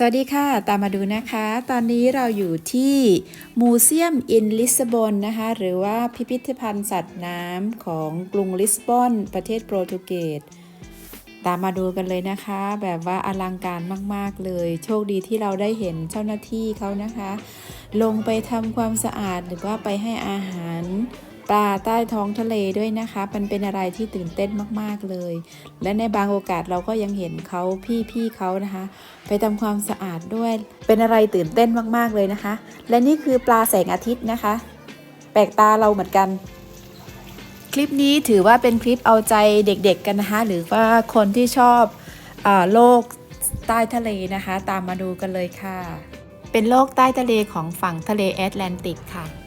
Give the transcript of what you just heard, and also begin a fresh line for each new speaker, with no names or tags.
สวัสดีค่ะ ตามมาดูนะคะ ตอนนี้เราอยู่ที่มูเซียมอินลิสบอนนะคะ หรือว่าพิพิธภัณฑ์สัตว์น้ำของกรุงลิสบอน ประเทศโปรตุเกส ตามมาดูกันเลยนะคะ แบบว่าอลังการมาก ๆ เลย โชคดีที่เราได้เห็นเจ้าหน้าที่เขานะคะ ลงไปทำความสะอาดหรือว่าไปให้อาหาร ปลาใต้ท้องทะเลด้วยนะคะ มันเป็นอะไรที่ตื่นเต้นมากๆเลย และในบางโอกาสเราก็ยังเห็นเขาพี่ๆเขานะคะ ไปทำความสะอาดด้วย เป็นอะไรตื่นเต้นมากๆเลยนะคะ และนี่คือปลาแสงอาทิตย์นะคะ แปลกตาเราเหมือนกัน คลิปนี้ถือว่าเป็นคลิปเอาใจเด็กๆกันนะคะ หรือว่าคนที่ชอบอโลกใต้ทะเลนะคะ ตามมาดูกันเลยค่ะ เป็นโลกใต้ทะเลของฝั่งทะเลแอตแลนติกค่ะ